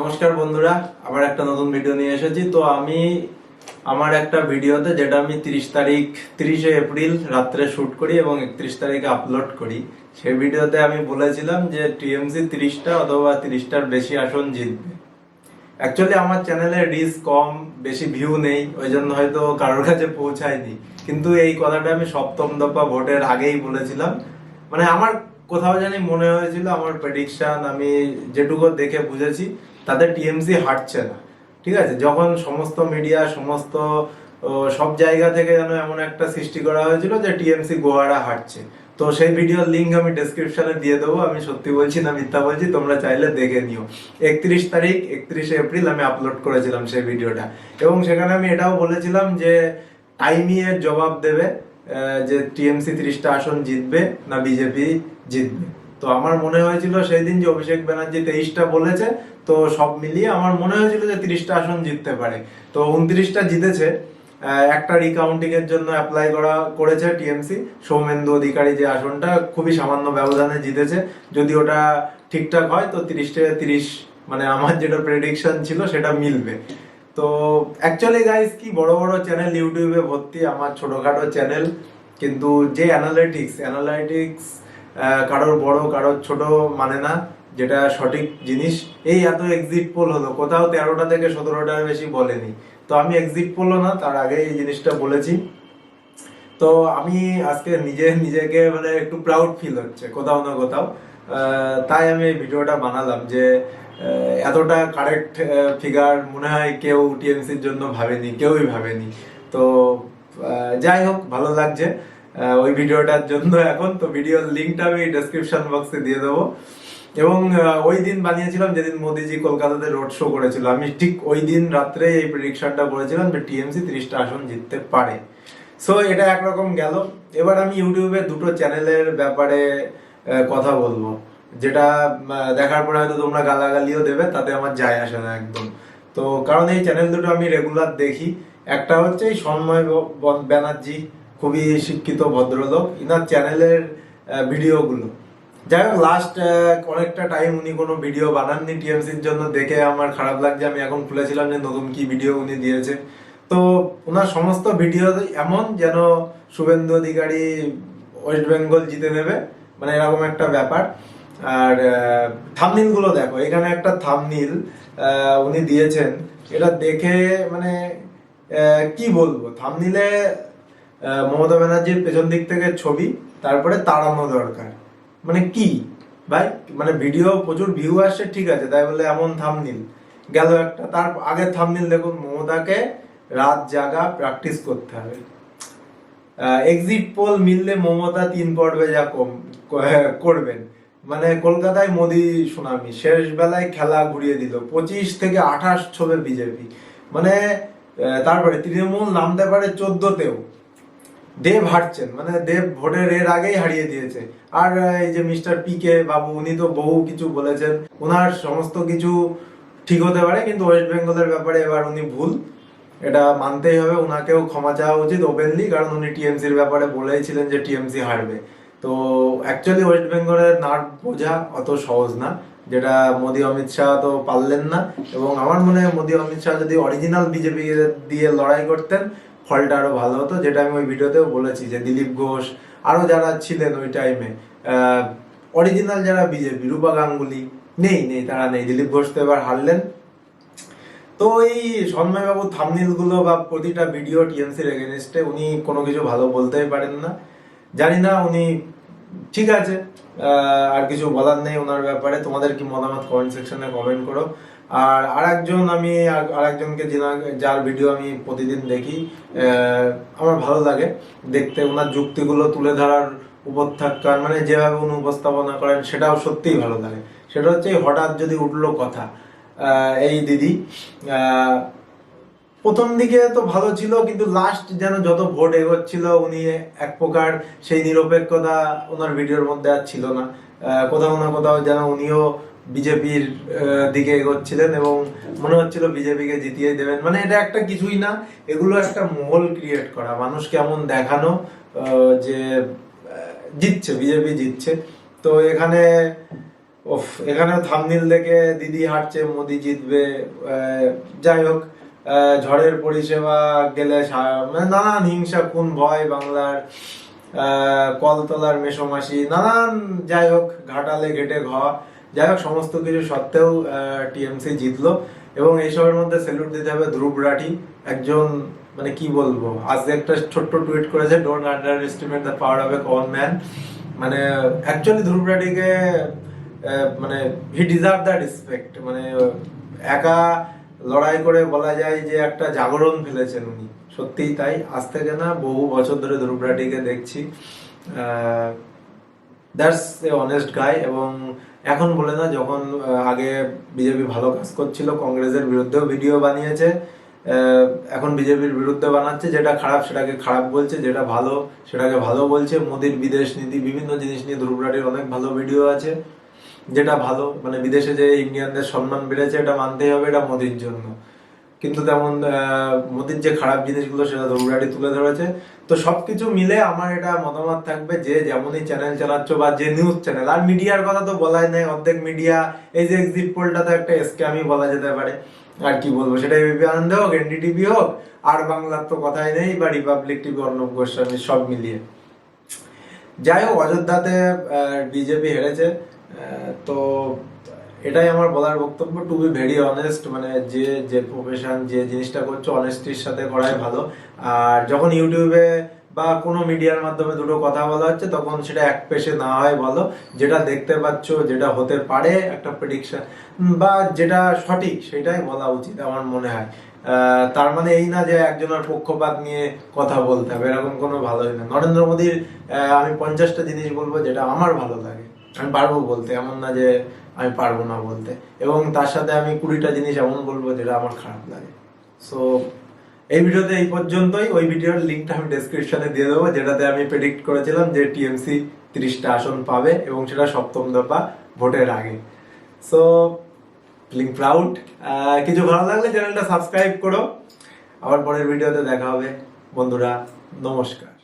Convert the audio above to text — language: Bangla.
নমস্কার বন্ধুরা, আবার একটা নতুন ভিডিও নিয়ে এসেছি। তো আমি আমার একটা ভিডিওতে, যেটা আমি তিরিশ তারিখ, তিরিশে এপ্রিল রাত্রে শুট করি এবং একত্রিশ তারিখে আপলোড করি, সেই ভিডিওতে আমি বলেছিলাম যে টিএমসি তিরিশটা অথবা তিরিশটার বেশি আসন জিতবে। অ্যাকচুয়ালি আমার চ্যানেলে রিচ কম, বেশি ভিউ নেই, ওই জন্য হয়তো কারোর কাছে পৌঁছায়নি। কিন্তু এই কথাটা আমি সপ্তম দফা ভোটের আগেই বলেছিলাম। মানে আমার কোথাও জানি মনে হয়েছিল, আমার প্রেডিকশান আমি যেটুকু দেখে বুঝেছি। তাদের টিএমসি হাঁটছে না। ঠিক আছে? যখন সমস্ত মিডিয়া সমস্ত সব জায়গা থেকে যেন এমন একটা সৃষ্টি করা হয়েছিল যে টিএমসি গোয়ারা হাঁটছে। তো সেই ভিডিওর লিঙ্ক আমি ডেসক্রিপশনে দিয়ে দেবো। আমি সত্যি বলছি না মিথ্যা বলছি, তোমরা চাইলে দেখে নিও। একত্রিশ তারিখ, একত্রিশে এপ্রিল আমি আপলোড করেছিলাম সেই ভিডিওটা এবং সেখানে আমি এটাও বলেছিলাম যে টাইমি এর জবাব দেবে যে টিএমসি তিরিশটা আসন জিতবে না বিজেপি জিতবে। তো আমার মনে হয়েছিল সেই দিন যে অভিষেক ব্যানার্জি তেইশটা বলেছে, তো সব মিলিয়ে আমার মনে হয়েছিল যে তিরিশটা আসন জিততে পারে। তো উনত্রিশটা জিতেছে। একটা রিকাউন্টিং এর জন্য অ্যাপ্লাই করা করেছে টিএমসি। সৌমেন্দু অধিকারী যে আসনটা খুবই সামান্য ব্যবধানে জিতেছে। যদি ওটা ঠিকঠাক হয়, তো তিরিশ থেকে তিরিশ মানে আমার যেটা প্রেডিকশন ছিল সেটা মিলবে। তো অ্যাকচুয়ালি গাইস কি বড় বড় চ্যানেল ইউটিউবে ভর্তি, আমার ছোটখাটো চ্যানেল কিন্তু যে অ্যানালাইটিক্স অ্যানালাইটিক্স কারোর বড়, কারোর ছোট মানে না, যেটা সঠিক জিনিস। এই এত এক্সিট পোল হলো, কোথাও তেরোটা থেকে সতেরোটার বেশি বলেনি। তো আমি এক্সিট পোলও না, তার আগে এই জিনিসটা বলেছি। তো আমি আজকে নিজে, নিজেকে মানে একটু প্রাউড ফিল হচ্ছে, কোথাও না কোথাও। তাই আমি এই ভিডিওটা বানালাম যে এতটা কারেক্ট ফিগার মনে হয় কেউ টিএমসির জন্য ভাবেনি, কেউই ভাবেনি। তো যাই হোক, ভালো লাগছে। ওই ভিডিওটার জন্য এখন, তো ভিডিওর লিঙ্কটা আমি ডেসক্রিপশন বক্সে দিয়ে দেবো। এবং ওই দিন বানিয়েছিলাম, যেদিন মোদিজি কলকাতাতে রোড শো করেছিল। আমি ঠিক ওই দিন রাত্রে এই প্রেডিকশনটা করেছিলাম যে টিএমসি তিরিশটা আসন জিততে পারে। সো এটা একরকম গেল। এবার আমি ইউটিউবে দুটো চ্যানেলের ব্যাপারে কথা বলব। যেটা দেখার পরে হয়তো তোমরা গালাগালিও দেবে, তাতে আমার যায় আসে না একদম। তো, কারণ এই চ্যানেল দুটো আমি রেগুলার দেখি। একটা হচ্ছে এই সন্ময় ব্যানার্জি খুবই শিক্ষিত ভদ্রলোক। ইনার চ্যানেলের ভিডিওগুলো। যাই হোক লাস্ট অনেকটা টাইম উনি কোনো ভিডিও বানাননি টিএমসির জন্য। দেখে আমার খারাপ লাগছে, আমি এখন খুলেছিলাম যে নতুন কি ভিডিও উনি দিয়েছে। তো ওনার সমস্ত ভিডিও এমন যেন শুভেন্দু অধিকারী ওয়েস্ট বেঙ্গল জিতে নেবে মানে এরকম একটা ব্যাপার। আর থামনিলগুলো দেখো, এখানে একটা থামনিল উনি দিয়েছেন। এটা দেখে মানে কি বলব? থামনিলে মমতা ব্যানার্জির পেছন দিক থেকে ছবি, তারপরে তাড়ানো দরকার। মানে কি? ভাই মানে ভিডিও, প্রচুর ভিউ আসছে ঠিক আছে, তাই বলে এমন থামনিল গেল একটা, তার আগের থামনিল দেখুন, মমতাকে রাত জাগা প্র্যাকটিস করতে হবে। এক্সিট পোল মিললে মমতা তিন পর্বে যা কম করবেন। মানে কলকাতায় মোদি সুনামি শেষ বেলায় খেলা ঘুরিয়ে দিল, পঁচিশ থেকে আঠাশ ছবে বিজেপি। মানে তারপরে তৃণমূল নামতে পারে চোদ্দতেও। দেব হারছেন মানে দেব ভোটের এর আগেই হারিয়ে দিয়েছে। আর এই যে মিস্টার পি কে বাবু, উনি তো বহু কিছু বলেছেন। ওনার সমস্ত কিছু ঠিক হতে পারে, কিন্তু ওয়েস্ট বেঙ্গলের ব্যাপারে এবার উনি ভুল। এটা মানতেই হবে ওনাকেও ক্ষমা চাওয়া উচিত ওপেনলি কারণ উনি টিএমসির ব্যাপারে বলেছিলেন যে টিএমসি হারবে। তো অ্যাকচুয়ালি ওয়েস্ট বেঙ্গলের নাট বোঝা অত সহজ না, যেটা মোদী অমিত শাহ তো পারলেন না। এবং আমার মনে হয় মোদি অমিত শাহ যদি অরিজিনাল বিজেপি দিয়ে লড়াই করতেন ফলটা আরও ভালো হতো, যেটা আমি ওই ভিডিওতেও বলেছি যে দিলীপ ঘোষ, আরও যারা ছিলেন ওই টাইমে অরিজিনাল যারা বিজেপি রূপা গাঙ্গুলি, নেই নেই, তারা নেই, দিলীপ ঘোষ তো এবার হারলেন। তো এই সন্ময়বাবু থামনিলগুলো বা প্রতিটা ভিডিও টিএমসির এগেনস্টে উনি কোনো কিছু ভালো বলতেই পারেন না। জানি না উনি, ঠিক আছে আর কিছু বলার নেই ওনার ব্যাপারে, তোমাদের কি মতামত কমেন্ট সেকশনে কমেন্ট করো। আর আরেকজন আমি আরেকজনকে যিনা- যার ভিডিও আমি প্রতিদিন দেখি আমার ভালো লাগে দেখতে। ওনার যুক্তিগুলো তুলে ধরার উপস্থাপন মানে যেভাবে উনি উপস্থাপনা করেন, সেটাও সত্যিই ভালো লাগে। সেটা হচ্ছে, হঠাৎ যদি উঠল কথা এই দিদি প্রথম দিকে তো ভালো ছিল, কিন্তু লাস্ট যেন যত ভোট এগোচ্ছিল, উনি এক প্রকার সেই নিরপেক্ষতা ওনার ভিডিওর মধ্যে আর ছিল না। কোথাও না কোথাও যেন উনিও বিজেপির দিকে এগোচ্ছিলেন এবং মনে হচ্ছিল বিজেপিকে জিতিয়ে দেবেন। মানে এটা একটা কিছুই না, এগুলো একটা মহল ক্রিয়েট করা। মানুষ কেমন দেখানো যে জিতছে, বিজেপি জিতছে। তো এখানে ওফ এখানে থামনিল দেখে দিদি হাঁটছে, মোদি জিতবে যাই হোক ঝড়ের পরিষেবা গেলে মানে নানান হিংসা কোন ভয় বাংলার কলতলার মেসোমাসি, নানান যাই হোক, ঘাটালে ঘেটে ঘ। যাই হোক, সমস্ত কিছু সত্ত্বেও টিএমসি জিতলো এবং এইসবের মধ্যে সেলুট দিতে হবে ধ্রুব রাঠি, একজন মানে কি বলব আজকে একটা ছোট্ট টুইট করেছে don't underestimate the power of a common man মানে অ্যাকচুয়ালি ধ্রুব রাঠিকে মানে হি ডিজার্ভ দ্য রেসপেক্ট মানে একা লড়াই করে বলা যায় যে একটা জাগরণ ফেলেছেন উনি। সত্যিই তাই, আজ থেকে না বহু বছর ধরে ধ্রুব রাঠিকে দেখছি। দ্যাটস এ অনেস্ট গাই এবং এখন বলে না, যখন আগে বিজেপি ভালো কাজ করছিল, কংগ্রেসের বিরুদ্ধেও ভিডিও বানিয়েছে এখন বিজেপির বিরুদ্ধে বানাচ্ছে, যেটা খারাপ সেটাকে খারাপ বলছে, যেটা ভালো সেটাকে ভালো বলছে। মোদির বিদেশ নীতি, বিভিন্ন জিনিস নিয়ে ধ্রুবরাটির অনেক ভালো ভিডিও আছে, যেটা ভালো। মানে বিদেশে যে ইন্ডিয়ানদের সম্মান বেড়েছে, এটা মানতেই হবে, এটা মোদির জন্য। কিন্তু তেমন মোদির যে খারাপ জিনিসগুলো সেটা ধ্রুবরাটি তুলে ধরেছে। তো সবকিছু মিলে আমার এটা মতামত থাকবে যে, যেমনই চ্যানেল চালাচ্ছ বা যে নিউজ চ্যানেল আর মিডিয়ার কথা তো বলাই নাই, অর্ধেক মিডিয়া এই যে এক্সিট পোলটা তো একটা স্ক্যামই বলা যেতে পারে। আর কি বলব সেটা এবিপি আনন্দ হোক এনডিটিভি হোক, আর বাংলার তো কথাই নেই, বা রিপাবলিক টিভি অর্ণব গোস্বামী, সব মিলিয়ে। যাই হোক, অযোধ্যাতে বিজেপি হেরেছে। তো এটাই আমার বলার বক্তব্য টু বি ভেরি অনেস্ট মানে যে যে প্রফেশন যে জিনিসটা করছ অনেস্টির সাথে করাই ভালো। আর যখন ইউটিউবে বা কোনো মিডিয়ার মাধ্যমে দুটো কথা বলা হচ্ছে, তখন সেটা এক পেশে না হয় বলো। যেটা দেখতে পাচ্ছ, যেটা হতে পারে একটা প্রেডিকশন বা যেটা সঠিক, সেটাই বলা উচিত আমার মনে হয়। তার মানে এই না যে একজনের পক্ষপাত নিয়ে কথা বলতে হবে, এরকম কোনো ভালোই না। নরেন্দ্র মোদীর আমি পঞ্চাশটা জিনিস বলব যেটা আমার ভালো লাগে। আমি পারব বলতে, এমন না যে আমি পারব না বলতে। এবং তার সাথে আমি কুড়িটা জিনিস এমন বলব যেটা আমার খারাপ লাগে। সো এই ভিডিওতে এই পর্যন্তই। ওই ভিডিওর লিঙ্কটা আমি ডেসক্রিপশনে দিয়ে দেবো, যেটাতে আমি প্রেডিক্ট করেছিলাম যে টিএমসি তিরিশটা আসন পাবে এবং সেটা সপ্তম দফা ভোটের আগে। সো ফিলিং প্রাউড কিছু ভালো লাগলে চ্যানেলটা সাবস্ক্রাইব করো। আবার পরের ভিডিওতে দেখা হবে। বন্ধুরা, নমস্কার।